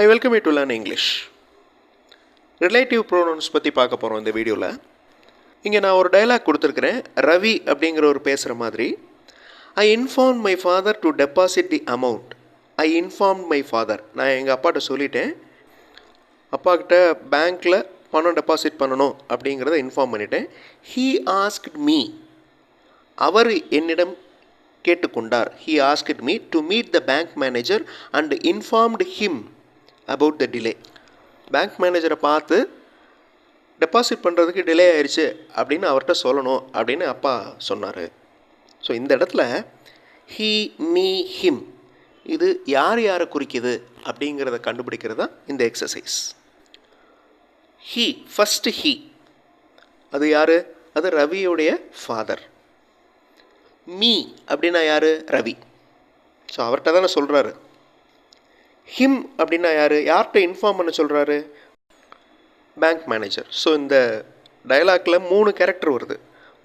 I welcome you to learn English relative pronouns பற்றி பார்க்க போகிறோம் இந்த வீடியோவில் இங்கே நான் ஒரு டைலாக் கொடுத்துருக்குறேன் ரவி அப்படிங்கிற ஒரு பேசுகிற மாதிரி. I inform my father to deposit the amount I inform my father நான் எங்கள் அப்பாட்ட சொல்லிட்டேன் அப்பாக்கிட்ட பேங்க்கில் பணம் டெபாசிட் பண்ணணும் அப்படிங்கிறத இன்ஃபார்ம் பண்ணிட்டேன். ஹீ ஆஸ்க்ட் மீ அவர் என்னிடம் கேட்டுக்கொண்டார். He asked me to meet the bank manager and informed him about the delay bank மேனேஜரை பார்த்து டெபாசிட் பண்ணுறதுக்கு டிலே ஆயிடுச்சு அப்படின்னு அவர்கிட்ட சொல்லணும் அப்படின்னு அப்பா சொன்னார். ஸோ இந்த இடத்துல ஹீ மீ ஹிம் இது யார் யாரை குறிக்குது அப்படிங்கிறத கண்டுபிடிக்கிறது தான் இந்த எக்ஸசைஸ் ஹீ ஃபஸ்ட்டு ஹீ அது யார்? அது ரவியுடைய ஃபாதர் மீ அப்படின்னா யார்? ரவி. ஸோ அவர்கிட்ட தானே சொல்கிறாரு ஹிம் அப்படின்னா யார்? யார்கிட்ட இன்ஃபார்ம் பண்ண சொல்கிறாரு பேங்க் மேனேஜர் ஸோ இந்த டைலாக்ல மூணு கேரக்டர் வருது.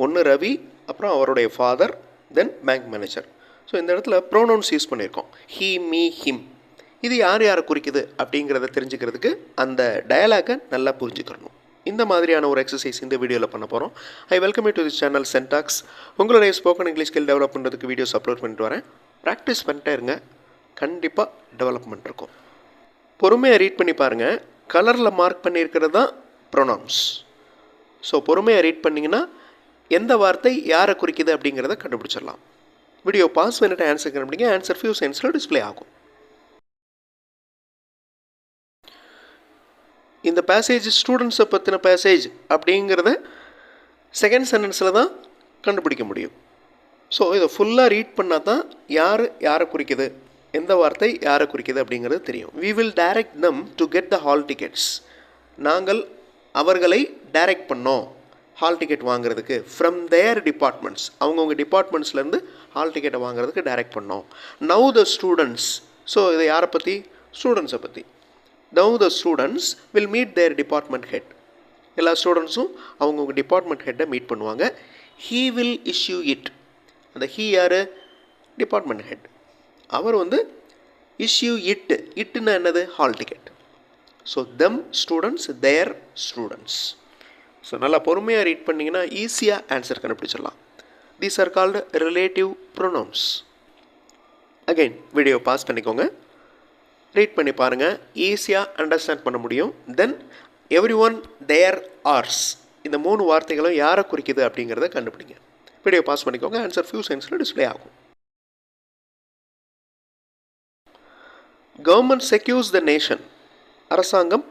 ஒன்று ரவி அப்புறம் அவருடைய father then bank manager so இந்த இடத்துல ப்ரோனவுன்ஸ் யூஸ் பண்ணியிருக்கோம். ஹீ மீ ஹிம் இது யார் யாரை குறிக்குது அப்படிங்கிறத தெரிஞ்சுக்கிறதுக்கு அந்த டயலாகை நல்லா புரிஞ்சுக்கிறணும். இந்த மாதிரியான ஒரு எக்ஸசைஸ் இந்த வீடியோவில் பண்ண போகிறோம் I welcome to this channel syntax உங்களுடைய ஸ்போக்கன் இங்கிலீஷ் ஸ்கில் டெவலப் பண்ணுறதுக்கு வீடியோஸ் அப்லோட் பண்ணிட்டு வரேன். ப்ராக்டிஸ் பண்ணிட்டே இருங்க. கண்டிப்பாக டெவலப்மெண்ட் இருக்கும். பொறுமையாக ரீட் பண்ணி பாருங்கள் கலரில் மார்க் பண்ணியிருக்கிறது தான் ப்ரொனவுன்ஸ் ஸோ பொறுமையாக ரீட் பண்ணிங்கன்னா எந்த வார்த்தை யாரை குறிக்குது அப்படிங்கிறத கண்டுபிடிச்சிடலாம். வீடியோ பாஸ் பண்ணிட்டு ஆன்சர் கண்டுபிடிங்க. ஆன்சர் ஃபியூ சென்ஸில் டிஸ்ப்ளே ஆகும். இந்த பேசேஜ் ஸ்டூடெண்ட்ஸை பற்றின பேசேஜ் அப்படிங்கிறத செகண்ட் சென்டென்ஸில் தான் கண்டுபிடிக்க முடியும். ஸோ இதை ஃபுல்லாக ரீட் பண்ணால் தான் யார் யாரை குறிக்குது? எந்த வார்த்தை யாரை குறிக்குது அப்படிங்கிறது தெரியும். We will direct them to get the hall tickets நாங்கள் அவர்களை டைரக்ட் பண்ணோம் ஹால் டிக்கெட் வாங்குறதுக்கு. ஃப்ரம் தேர் டிபார்ட்மெண்ட்ஸ் அவங்கவுங்க டிபார்ட்மெண்ட்ஸ்லேருந்து ஹால் டிக்கெட்டை வாங்குறதுக்கு டைரக்ட் பண்ணோம். நவ் த ஸ்டூடெண்ட்ஸ் ஸோ இதை யாரை பற்றி ஸ்டூடெண்ட்ஸை பற்றி now the students will meet their department head எல்லா ஸ்டூடெண்ட்ஸும் அவங்கவுங்க டிபார்ட்மெண்ட் ஹெட்டை மீட் பண்ணுவாங்க. ஹீ வில் இஷ்யூ இட் அந்த ஹீ யார்? டிபார்ட்மெண்ட் ஹெட் அவர் வந்து இஷ்யூ இட் இட்டுன்னா என்னது? Hall ticket so them students their students so நல்லா பொறுமையாக ரீட் பண்ணிங்கன்னா ஈஸியாக ஆன்சர் கண்டுபிடிச்சிடலாம். These are called relative pronouns again video pause பண்ணிக்கோங்க. ரீட் பண்ணி பாருங்கள் ஈஸியாக அண்டர்ஸ்டாண்ட் பண்ண முடியும். தென் எவ்ரி ஒன் தேர் ஆர்ஸ் இந்த மூணு வார்த்தைகளும் யாரை குறிக்குது அப்படிங்கிறத கண்டுபிடிங்க. வீடியோ பாஸ் பண்ணிக்கோங்க. ஆன்சர் ஃபியூ சென்ஸில் டிஸ்ப்ளே ஆகும். கவர்மெண்ட் செக்யூர்ஸ் த நேஷன் அரசாங்கம்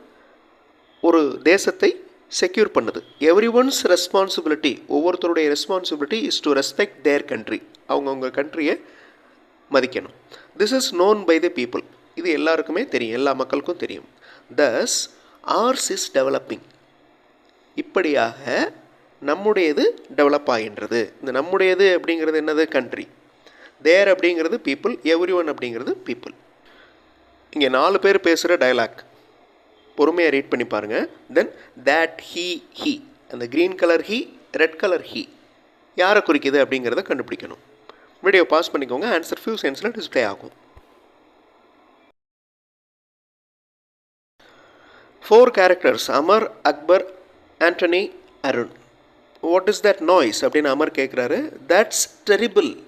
ஒரு தேசத்தை செக்யூர் பண்ணுது. எவ்ரி ஒன்ஸ் ரெஸ்பான்சிபிலிட்டி ஒவ்வொருத்தருடைய responsibility is to respect their country அவங்கவுங்க கண்ட்ரியை மதிக்கணும். This is known by the people இது எல்லாருக்குமே தெரியும். எல்லா மக்களுக்கும் தெரியும். தஸ் ஆர்ஸ் இஸ் டெவலப்பிங் இப்படியாக நம்முடையது டெவலப் ஆகின்றது. இந்த நம்முடையது அப்படிங்கிறது என்னது? கண்ட்ரி தேர் அப்படிங்கிறது பீப்புள் எவ்ரி ஒன் அப்படிங்கிறது பீப்புள் இங்கே நாலு பேர் பேசுகிற டயலாக் பொறுமையாக ரீட் பண்ணி பாருங்கள் தென் தேட் ஹீ ஹீ அந்த green colour he red colour he யாரை குறிக்குது அப்படிங்கிறத கண்டுபிடிக்கணும். வீடியோ பாஸ் பண்ணிக்கோங்க. ஆன்சர் ஃபியூ சென்ஸில் டிஸ்பிளே ஆகும். Four characters Amar Akbar Antony Arun what is that noise அப்படின்னு அமர் கேட்குறாரு தட்ஸ் டெரிபிள்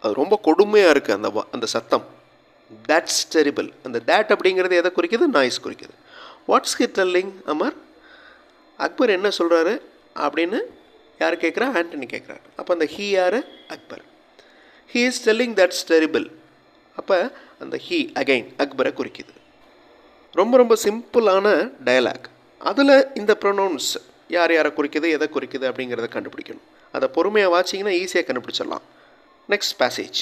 அது ரொம்ப கொடுமையாக இருக்குது அந்த வா- அந்த சத்தம். தட்ஸ் டெரிபிள் அந்த தேட் அப்படிங்கிறது எதை குறிக்குது? நாய்ஸ் குறிக்குது. What's he telling Amar Akbar என்ன சொல்கிறாரு அப்படின்னு யார் கேட்குறா? ஆண்டனி கேட்குறாரு. அப்போ அந்த ஹீ யார்? Akbar. He is telling that's terrible அப்போ அந்த ஹீ அகைன் அக்பரை குறிக்குது. ரொம்ப ரொம்ப சிம்பிளான டயலாக் அதில் இந்த ப்ரொனவுன்ஸ் யார் யாரை குறிக்குது? எதை குறிக்குது? அப்படிங்கிறத கண்டுபிடிக்கணும். அதை பொறுமையாக வாச்சிங்கன்னா ஈஸியாக கண்டுபிடிச்சிடலாம். Next passage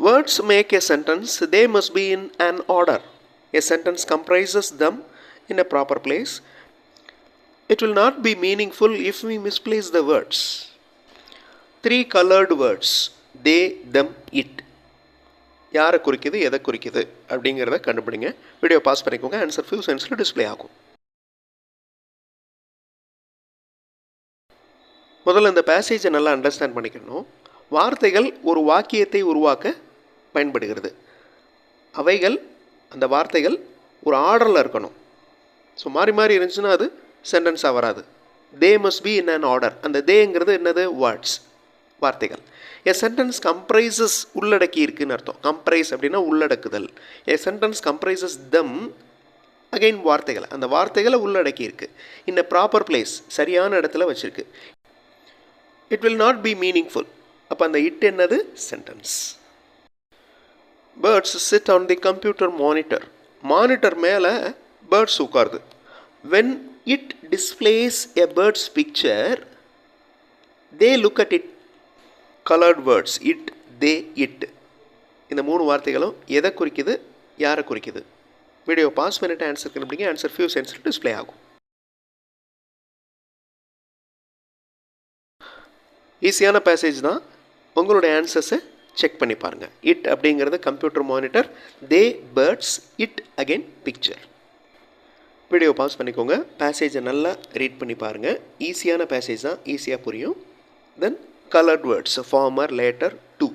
Words make a sentence they must be in an order a sentence comprises them in a proper place it will not be meaningful if we misplace the words three colored words they them it யாரை குறிக்குது எதை குறிக்குது அப்படிங்கிறத கண்டுபிடிங்க video pause பண்ணிக்கோங்க answer few சென்ஸில் display ஆகும் முதல்ல இந்த பேசேஜை நல்லா அண்டர்ஸ்டாண்ட் பண்ணிக்கணும் வார்த்தைகள் ஒரு வாக்கியத்தை உருவாக்க பயன்படுகிறது. அவைகள் அந்த வார்த்தைகள் ஒரு ஆர்டரில் இருக்கணும். ஸோ மாறி மாறி இருந்துச்சுன்னா அது சென்டென்ஸாக வராது. They must be in an order அந்த தேங்கிறது என்னது? வேர்ட்ஸ் வார்த்தைகள். எ சென்டென்ஸ் கம்ப்ரைசஸ் உள்ளடக்கி இருக்குன்னு அர்த்தம். கம்ப்ரைஸ் அப்படின்னா உள்ளடக்குதல். A sentence comprises them again வார்த்தைகள். அந்த வார்த்தைகளை உள்ளடக்கி இருக்கு. இந்த ப்ராப்பர் பிளேஸ் சரியான இடத்துல வச்சுருக்கு. It will not be meaningful அப்போ அந்த இட் என்னது? Sentence birds sit on the computer monitor monitor மேலே birds உட்காருது when it displays a birds picture they look at it coloured words it they it இந்த மூணு வார்த்தைகளும் எதை குறிக்குது? யாரை குறிக்குது? வீடியோ பாஸ் பண்ணிட்டு ஆன்சர் கண்டுபிடிங்க ஆன்சர் ஃபியூ சென்ஸில் டிஸ்பிளே ஆகும். ஈஸியான பேசேஜ் தான். உங்களுடைய ஆன்சர்ஸை செக் பண்ணி பாருங்கள் இட் அப்படிங்கிறது computer monitor they birds it again picture video pause பண்ணிக்கோங்க. பேசேஜை நல்லா ரீட் பண்ணி பாருங்கள் ஈஸியான பேசேஜ் தான் ஈஸியாக புரியும். Then coloured words former latter two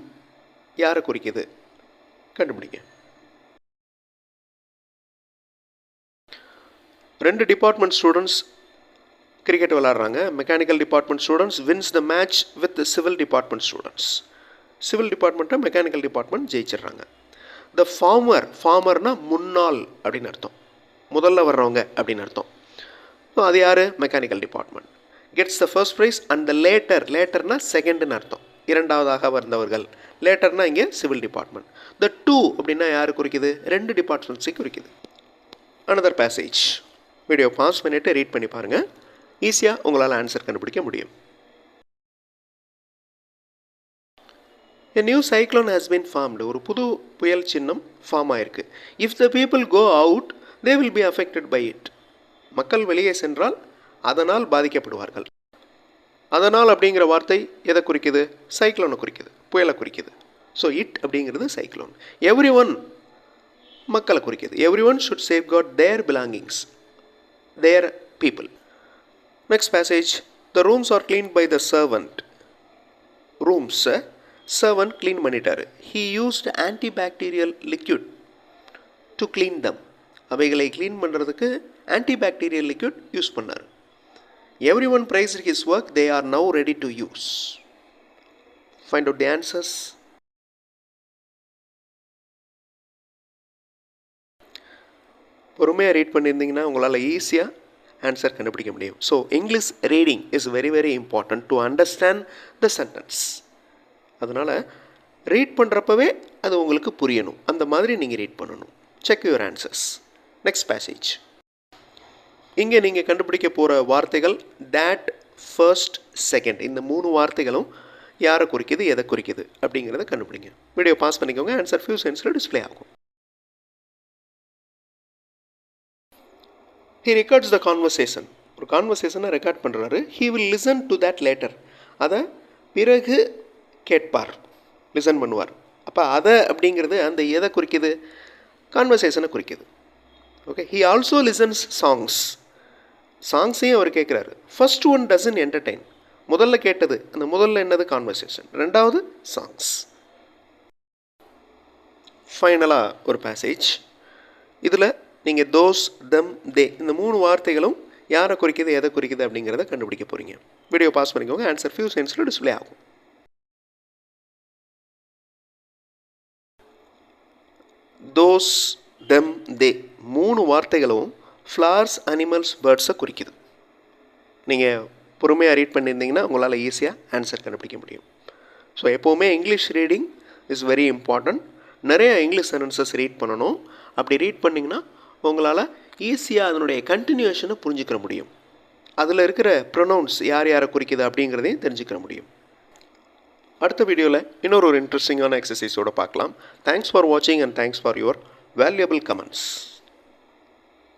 யாரை குறிக்கிது? கண்டுபிடிங்க. ரெண்டு department students cricket விளாட்றாங்க. Mechanical department students wins the match with civil department students civil டிபார்ட்மெண்ட்டை மெக்கானிக்கல் டிபார்ட்மெண்ட் ஜெயிச்சிடுறாங்க. த ஃபார்மர் ஃபார்மர்னா முன்னாள் அப்படின்னு அர்த்தம். முதல்ல வர்றவங்க அப்படின்னு அர்த்தம். ஸோ அது யார்? Mechanical department gets the first prize and the latter லேட்டர்னா செகண்டுன்னு அர்த்தம். இரண்டாவதாக வந்தவர்கள். லேட்டர்னா இங்கே சிவில் டிபார்ட்மெண்ட் த டூ அப்படின்னா யார் குறிக்குது? ரெண்டு டிபார்ட்மெண்ட்ஸை குறிக்குது. அனதர் பேசேஜ் வீடியோ பாஸ் பண்ணிவிட்டு ரீட் பண்ணி பாருங்கள் ஈஸியாக உங்களால் ஆன்சர் கண்டுபிடிக்க முடியும். A new cyclone has been formed ஒரு புது புயல் சின்னம் ஃபார்ம் ஆயிருக்கு. If the people go out they will be affected by it மக்கள் வெளியே சென்றால் அதனால் பாதிக்கப்படுவார்கள். அதனால் அப்படிங்கிற வார்த்தை எதை குறிக்குது? சைக்ளோனை குறிக்குது. புயலை குறிக்குது. ஸோ இட் அப்படிங்கிறது சைக்ளோன் எவ்ரி ஒன் மக்களை குறிக்குது. Every one should safeguard their belongings their people next passage the rooms are cleaned by the servant ரூம்ஸை servant clean பண்ணிட்டார். He used antibacterial liquid to clean them அவைகளை clean பண்ணுறதுக்கு antibacterial liquid use பண்ணார். Every one praise his work they are now ready to use find out the answers பொறுமையாக read பண்ணியிருந்தீங்கன்னா உங்களால் ஈஸியாக answer கண்டுபிடிக்க முடியும். So English reading is very very important to understand the sentence அதனால் read பண்ணுறப்பவே அது உங்களுக்கு புரியணும். அந்த மாதிரி நீங்கள் ரீட் பண்ணணும். Check your answers next passage இங்கே நீங்கள் கண்டுபிடிக்க போகிற வார்த்தைகள் டேட் ஃபர்ஸ்ட் செகண்ட் இந்த மூணு வார்த்தைகளும் யாரை குறிக்கிது எதை குறிக்கிது அப்படிங்கிறத கண்டுபிடிங்க. வீடியோ பாஸ் பண்ணிக்கோங்க. ஆன்சர் ஃபியூ சென்ஸில் டிஸ்ப்ளே ஆகும். ஹி ரெக்கார்ட்ஸ் த கான்வர்சேஷன் ஒரு கான்வர்சேஷனை ரெக்கார்ட் பண்ணுறாரு he will listen to that later அதை பிறகு கேட்பார். லிசன் பண்ணுவார். அப்போ அதை அப்படிங்கிறது அந்த எதை குறிக்குது? கான்வர்சேஷனை குறிக்குது. Okay he also listens songs சாங்ஸையும் அவர் கேட்குறாரு. ஃபர்ஸ்ட் ஒன் டசன் என்டர்டெயின் முதல்ல கேட்டது. அந்த முதல்ல என்னது? கான்வர்சேஷன் ரெண்டாவது சாங்ஸ் ஃபைனலாக ஒரு பேசேஜ் இதில் நீங்கள் தோஸ் தம் தே. இந்த மூணு வார்த்தைகளும் யாரை குறிக்கிது எதை குறிக்கிது அப்படிங்கிறத கண்டுபிடிக்க போகிறீங்க வீடியோ பாஸ் பண்ணிக்கோங்க. ஆன்சர் ஃபியூ சென்ஸில் டிஸ்பிளே ஆகும். Those them they. மூணு வார்த்தைகளும் ஃப்ளார்ஸ் அனிமல்ஸ் பேர்ட்ஸை குறிக்குது. நீங்கள் பொறுமையாக ரீட் பண்ணியிருந்தீங்கன்னா உங்களால் ஈஸியாக ஆன்சர் கண்டுபிடிக்க முடியும். ஸோ எப்போவுமே English reading is very important நிறைய இங்கிலீஷ் சென்டென்சஸ் ரீட் பண்ணணும். அப்படி ரீட் பண்ணிங்கன்னா உங்களால் ஈஸியாக அதனுடைய கண்டினியூஷனை புரிஞ்சுக்கிற முடியும். அதில் இருக்கிற ப்ரொனவுன்ஸ் யார் யாரை குறிக்குது அப்படிங்கிறதையும் தெரிஞ்சுக்கிற முடியும். அடுத்த வீடியோவில் இன்னொரு ஒரு இன்ட்ரெஸ்டிங்கான எக்ஸசைஸோடு பார்க்கலாம். தேங்க்ஸ் ஃபார் வாட்சிங் and thanks for your valuable comments